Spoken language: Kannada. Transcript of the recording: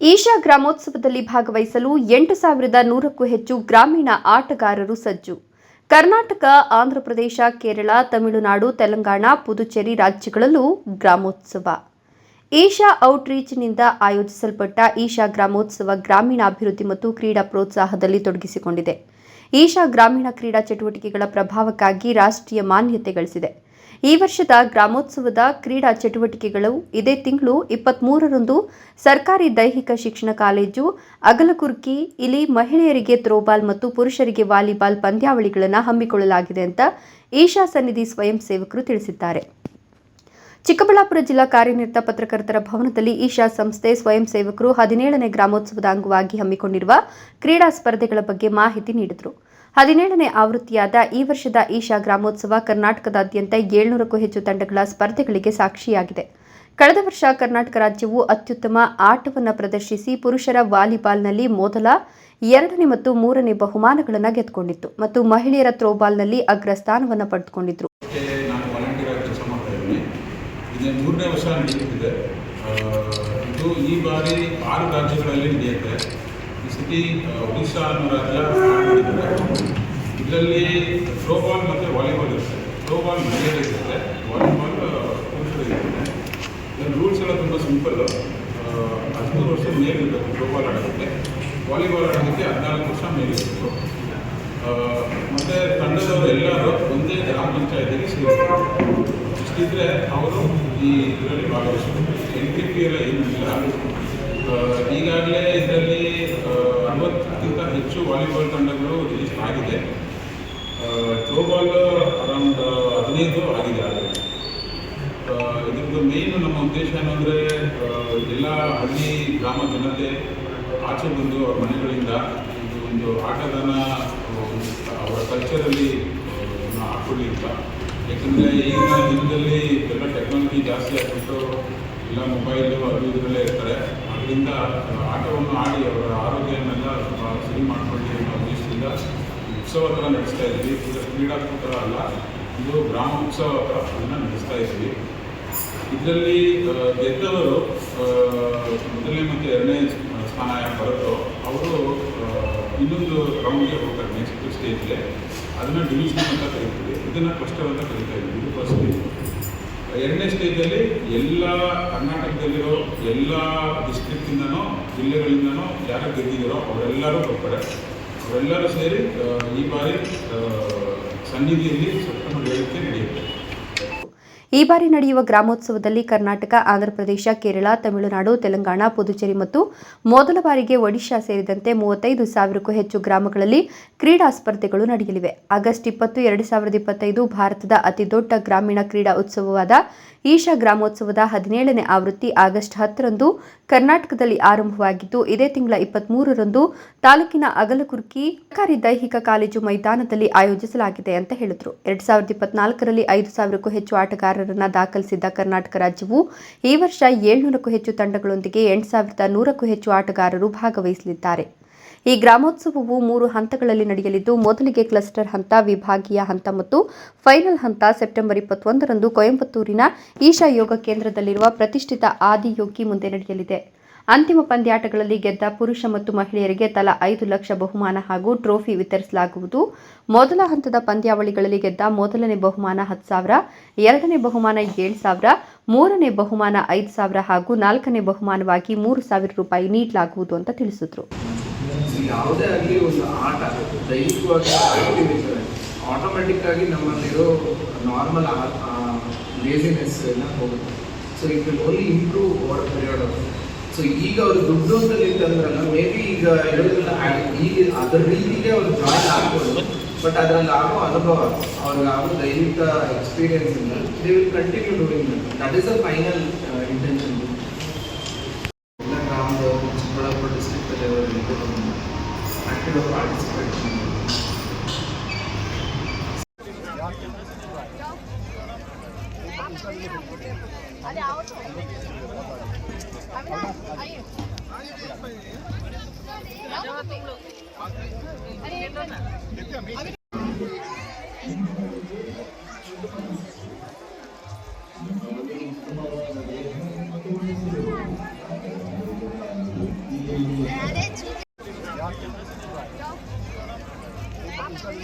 ಈಶಾ ಗ್ರಾಮೋತ್ಸವದಲ್ಲಿ ಭಾಗವಹಿಸಲು ಎಂಟು ಸಾವಿರದ ನೂರಕ್ಕೂ ಹೆಚ್ಚು ಗ್ರಾಮೀಣ ಆಟಗಾರರು ಸಜ್ಜು. ಕರ್ನಾಟಕ, ಆಂಧ್ರಪ್ರದೇಶ, ಕೇರಳ, ತಮಿಳುನಾಡು, ತೆಲಂಗಾಣ, ಪುದುಚೇರಿ ರಾಜ್ಯಗಳಲ್ಲೂ ಗ್ರಾಮೋತ್ಸವ. ಈಶಾ ಔಟ್ರೀಚ್ನಿಂದ ಆಯೋಜಿಸಲ್ಪಟ್ಟ ಈಶಾ ಗ್ರಾಮೋತ್ಸವ ಗ್ರಾಮೀಣ ಅಭಿವೃದ್ಧಿ ಮತ್ತು ಕ್ರೀಡಾ ಪ್ರೋತ್ಸಾಹದಲ್ಲಿ ತೊಡಗಿಸಿಕೊಂಡಿದೆ. ಈಶಾ ಗ್ರಾಮೀಣ ಕ್ರೀಡಾ ಚಟುವಟಿಕೆಗಳ ಪ್ರಭಾವಕ್ಕಾಗಿ ರಾಷ್ಟ್ರೀಯ ಮಾನ್ಯತೆ ಗಳಿಸಿದೆ. ಈ ವರ್ಷದ ಗ್ರಾಮೋತ್ಸವದ ಕ್ರೀಡಾ ಚಟುವಟಿಕೆಗಳು ಇದೇ ತಿಂಗಳು ಇಪ್ಪತ್ಮೂರರಂದು ಸರ್ಕಾರಿ ದೈಹಿಕ ಶಿಕ್ಷಣ ಕಾಲೇಜು, ಅಗಲಕುರ್ಕಿ, ಇಲ್ಲಿ ಮಹಿಳೆಯರಿಗೆ ಥ್ರೋಬಾಲ್ ಮತ್ತು ಪುರುಷರಿಗೆ ವಾಲಿಬಾಲ್ ಪಂದ್ಯಾವಳಿಗಳನ್ನು ಹಮ್ಮಿಕೊಳ್ಳಲಾಗಿದೆ ಅಂತ ಈಶಾ ಸನ್ನಿಧಿ ಸ್ವಯಂ ಸೇವಕರು ತಿಳಿಸಿದ್ದಾರೆ. ಚಿಕ್ಕಬಳ್ಳಾಪುರ ಜಿಲ್ಲಾ ಕಾರ್ಯನಿರತ ಪತ್ರಕರ್ತರ ಭವನದಲ್ಲಿ ಈಶಾ ಸಂಸ್ಥೆ ಸ್ವಯಂ ಸೇವಕರು ಹದಿನೇಳನೇ ಗ್ರಾಮೋತ್ಸವದ ಅಂಗವಾಗಿ ಹಮ್ಮಿಕೊಂಡಿರುವ ಕ್ರೀಡಾ ಸ್ಪರ್ಧೆಗಳ ಬಗ್ಗೆ ಮಾಹಿತಿ ನೀಡಿದರು. ಹದಿನೇಳನೇ ಆವೃತ್ತಿಯಾದ ಈ ವರ್ಷದ ಈಶಾ ಗ್ರಾಮೋತ್ಸವ ಕರ್ನಾಟಕದಾದ್ಯಂತ ಏಳ್ನೂರಕ್ಕೂ ಹೆಚ್ಚು ತಂಡಗಳ ಸ್ಪರ್ಧೆಗಳಿಗೆ ಸಾಕ್ಷಿಯಾಗಿದೆ. ಕಳೆದ ವರ್ಷ ಕರ್ನಾಟಕ ರಾಜ್ಯವು ಅತ್ಯುತ್ತಮ ಆಟವನ್ನು ಪ್ರದರ್ಶಿಸಿ ಪುರುಷರ ವಾಲಿಬಾಲ್ನಲ್ಲಿ ಮೊದಲ, ಎರಡನೇ ಮತ್ತು ಮೂರನೇ ಬಹುಮಾನಗಳನ್ನು ಗೆದ್ದುಕೊಂಡಿತ್ತು ಮತ್ತು ಮಹಿಳೆಯರ ಥ್ರೋಬಾಲ್ನಲ್ಲಿ ಅಗ್ರಸ್ಥಾನವನ್ನು ಪಡೆದುಕೊಂಡಿದ್ರು. ನಾನು ವಾಲಂಟಿಯರ್ ಕೆಲಸ ಮಾಡ್ತಾ ಇದ್ದೀನಿ. ಇದು ಮೂರನೇ ವರ್ಷ ನಡೆಯುತ್ತಿದೆ ಇದು ಈ ಬಾರಿ ಆರು ರಾಜ್ಯಗಳಲ್ಲಿ ನಡೆಯುತ್ತೆ. ಸತಿ ಒಡಿಶಾ ಅನ್ನೋ ರಾಜ್ಯ ಇದರಲ್ಲಿ ಥ್ರೋಬಾಲ್ ಮತ್ತು ವಾಲಿಬಾಲ್ ಇರುತ್ತೆ. ಥ್ರೋಬಾಲ್ ಮಹಿಳೆಯರಿರುತ್ತೆ ವಾಲಿಬಾಲ್ ಪುರುಷರಿಗೆ ಇರುತ್ತೆ ಇದರ ರೂಲ್ಸ್ ಎಲ್ಲ ತುಂಬ ಸಿಂಪಲ್ ಹದಿಮೂರು ವರ್ಷ ಮೇಲೆ ಇರಬೇಕು ಥ್ರೋಬಾಲ್ ಆಡೋದಕ್ಕೆ. ವಾಲಿಬಾಲ್ ಆಡೋದಕ್ಕೆ ಹದಿನಾಲ್ಕು ವರ್ಷ ಮೇಲೆ ಮತ್ತು ತಂಡದವರು ಎಲ್ಲರೂ ಒಂದೇ ಗ್ರಾಮ ಪಂಚಾಯತಿಗೆ ಸೇರಬೇಕು ಇಷ್ಟಿದ್ರೆ ಅವರು ಈ ಇದರಲ್ಲಿ ಭಾಗವಹಿಸಬೇಕು ಎನ್ ಟಿ ಪಿ ಎಲ್ಲ ಏನಿಲ್ಲ. ಈಗಾಗಲೇ ವಾಲಿಬಾಲ್ ತಂಡಗಳು ರಿಜಿಸ್ಟರ್ ಆಗಿದೆ. ಥ್ರೋಬಾಲ್ ಅರೌಂಡ್ ಹದಿನೈದು ಆಗಿದೆ ಆದರೆ. ಇದ್ರದ್ದು ಮೇನ್ ನಮ್ಮ ಉದ್ದೇಶ ಏನಂದರೆ ಎಲ್ಲ ಹಳ್ಳಿ ಗ್ರಾಮ ಜನತೆ ಆಚೆ ಬಂದು ಅವ್ರ ಮನೆಗಳಿಂದ ಇದು ಒಂದು ಆಟದಾನ ಅವರ ಕಲ್ಚರಲ್ಲಿ ಹಾಕೊಳ್ಳಿ ಅಂತ. ಯಾಕಂದರೆ ಈಗಿನ ದಿನದಲ್ಲಿ ಎಲ್ಲ ಟೆಕ್ನಾಲಜಿ ಜಾಸ್ತಿ ಆಗಿಬಿಟ್ಟು ಎಲ್ಲ ಮೊಬೈಲು ಅದು ಇದರಲ್ಲೇ ಇರ್ತಾರೆ. ಅದರಿಂದ ಆಟವನ್ನು ಆಡಿ ಅವರ ಆರೋಗ್ಯವನ್ನೆಲ್ಲ ಸರಿ ಮಾಡಿಕೊಳ್ಳಿ ಅನ್ನೋ ಉದ್ದೇಶದಿಂದ ಉತ್ಸವ ಥರ ನಡೆಸ್ತಾ ಇದ್ದೀವಿ. ಇದು ಕ್ರೀಡಾಕೂಟ ಅಲ್ಲ, ಇದು ಗ್ರಾಮ ಉತ್ಸವ ಥರ ಅದನ್ನು ನಡೆಸ್ತಾ ಇದ್ವಿ ಇದರಲ್ಲಿ ಗೆದ್ದವರು ಮೊದಲನೇ ಮತ್ತು ಎರಡನೇ ಸ್ಥಾನ ಬರುತ್ತೋ, ಅವರು ಇನ್ನೊಂದು ರೌಂಡ್ಗೆ ಹೋಗ್ತಾರೆ ನೆಕ್ಸ್ಟ್ ಸ್ಟೇಜ್ಗೆ ಅದನ್ನು ಡಿವಿಷನ್ ಅಂತ ಕರಿತೀವಿ. ಇದನ್ನು ಕಷ್ಟ ಅಂತ ಕರಿತಾ ಇದ್ದೀವಿ. ಇದು ಫಸ್ಟ್ ಎರಡನೇ ಸ್ಟೇಜಲ್ಲಿ ಎಲ್ಲ ಕರ್ನಾಟಕದಲ್ಲಿರೋ ಎಲ್ಲ ಡಿಸ್ಟ್ರಿಕ್ಟಿಂದನೋ ಜಿಲ್ಲೆಗಳಿಂದನೋ ಯಾರು ಗೆದ್ದಿದ್ದೀರೋ ಅವರೆಲ್ಲರೂ ಬರ್ತಾರೆ ಅವರೆಲ್ಲರೂ ಸೇರಿ ಈ ಬಾರಿ ಸನ್ನಿಧಿಯಲ್ಲಿ ಸೆಪ್ಟೆಂಬರ್ ಏಳಕ್ಕೆ ನಡೆಯುತ್ತೆ. ಈ ಬಾರಿ ನಡೆಯುವ ಗ್ರಾಮೋತ್ಸವದಲ್ಲಿ ಕರ್ನಾಟಕ ಆಂಧ್ರಪ್ರದೇಶ ಕೇರಳ, ತಮಿಳುನಾಡು, ತೆಲಂಗಾಣ, ಪುದುಚೇರಿ ಮತ್ತು ಮೊದಲ ಬಾರಿಗೆ ಒಡಿಶಾ ಸೇರಿದಂತೆ ಮೂವತ್ತೈದು ಸಾವಿರಕ್ಕೂ ಹೆಚ್ಚು ಗ್ರಾಮಗಳಲ್ಲಿ ಕ್ರೀಡಾ ಸ್ಪರ್ಧೆಗಳು ನಡೆಯಲಿವೆ. ಆಗಸ್ಟ್ ಇಪ್ಪತ್ತು, ಎರಡು ಸಾವಿರದ ಇಪ್ಪತ್ತೈದು, ಭಾರತದ ಅತಿದೊಡ್ಡ ಗ್ರಾಮೀಣ ಕ್ರೀಡಾ ಉತ್ಸವವಾದ ಈಶಾ ಗ್ರಾಮೋತ್ಸವದ ಹದಿನೇಳನೇ ಆವೃತ್ತಿ ಆಗಸ್ಟ್ ಹತ್ತರಂದು ಕರ್ನಾಟಕದಲ್ಲಿ ಆರಂಭವಾಗಿದ್ದು, ಇದೇ ತಿಂಗಳ ಇಪ್ಪತ್ಮೂರರಂದು ತಾಲೂಕಿನ ಅಗಲಕುರ್ಕಿ ಸರ್ಕಾರಿ ದೈಹಿಕ ಕಾಲೇಜು ಮೈದಾನದಲ್ಲಿ ಆಯೋಜಿಸಲಾಗಿದೆ ಅಂತ ಹೇಳಿದ್ರು. ಎರಡ್ ಸಾವಿರದ ಇಪ್ಪತ್ನಾಲ್ಕರಲ್ಲಿ ಐದು ಸಾವಿರಕ್ಕೂ ಹೆಚ್ಚು ಆಟಗಾರರನ್ನು ದಾಖಲಿಸಿದ್ದ ಕರ್ನಾಟಕ ರಾಜ್ಯವು ಈ ವರ್ಷ ಏಳ್ನೂರಕ್ಕೂ ಹೆಚ್ಚು ತಂಡಗಳೊಂದಿಗೆ ಎಂಟು ಸಾವಿರದ ನೂರಕ್ಕೂ ಹೆಚ್ಚು ಆಟಗಾರರು ಭಾಗವಹಿಸಲಿದ್ದಾರೆ. ಈ ಗ್ರಾಮೋತ್ಸವವು ಮೂರು ಹಂತಗಳಲ್ಲಿ ನಡೆಯಲಿದ್ದು, ಮೊದಲಿಗೆ ಕ್ಲಸ್ಟರ್ ಹಂತ, ವಿಭಾಗೀಯ ಹಂತ ಮತ್ತು ಫೈನಲ್ ಹಂತ. ಸೆಪ್ಟೆಂಬರ್ ಇಪ್ಪತ್ತೊಂದರಂದು ಕೊಯಂಬತ್ತೂರಿನ ಈಶಾ ಯೋಗ ಕೇಂದ್ರದಲ್ಲಿರುವ ಪ್ರತಿಷ್ಠಿತ ಆದಿಯೋಗಿ ಮುಂದೆ ನಡೆಯಲಿದೆ. ಅಂತಿಮ ಪಂದ್ಯಾಟಗಳಲ್ಲಿ ಗೆದ್ದ ಪುರುಷ ಮತ್ತು ಮಹಿಳೆಯರಿಗೆ ತಲಾ ಐದು ಲಕ್ಷ ಬಹುಮಾನ ಹಾಗೂ ಟ್ರೋಫಿ ವಿತರಿಸಲಾಗುವುದು. ಮೊದಲ ಹಂತದ ಪಂದ್ಯಾವಳಿಗಳಲ್ಲಿ ಗೆದ್ದ ಮೊದಲನೇ ಬಹುಮಾನ ಹತ್ತು ಸಾವಿರ, ಎರಡನೇ ಬಹುಮಾನ ಏಳು ಸಾವಿರ, ಮೂರನೇ ಬಹುಮಾನ ಐದು ಸಾವಿರ ಹಾಗೂ ನಾಲ್ಕನೇ ಬಹುಮಾನವಾಗಿ ಮೂರು ಸಾವಿರ ರೂಪಾಯಿ ನೀಡಲಾಗುವುದು ಅಂತ ತಿಳಿಸಿದರು. ಯಾವುದೇ ಆಗಲಿ ಒಂದು ಆಟ, ದೈಹಿಕವಾಗಿ ಆಕ್ಟಿವ್ ಆಟೋಮೆಟಿಕ್ ಆಗಿ ನಮ್ಮಲ್ಲಿರೋ ನಾರ್ಮಲ್ ಲೇಸಿನೆಸ್ ಎಲ್ಲ ಹೋಗುತ್ತೆ. So it will only improve over period of so ಈಗ ಅವರು ದುಡ್ಡು ಅಂತ ನಿಂತಂದ್ರಲ್ಲ ಮೇ ಬಿ ಈಗ ಹೇಳೋದಿಲ್ಲ ಆ- ಈಗ ಅದರ ರೀತಿಗೆ ಅವ್ರು ಜಾಯಿನ್ ಆಗ್ಬೋದು ಬಟ್ ಅದರಲ್ಲಿ ಆಗೋ ಅನುಭವ, ಅವ್ರಿಗೆ ಆಗೋ ದೈಹಿಕ ಎಕ್ಸ್ಪೀರಿಯನ್ಸ್ ಇಂದ they will continue doing that is a final intention ಗ್ರಾಮದವರು Chikkaballapur district ಅಲ್ಲಿ ಆಕ್ಟಿವ್ ಪಾರ್ಟಿಸಿಪೇಟ್ अरे అవి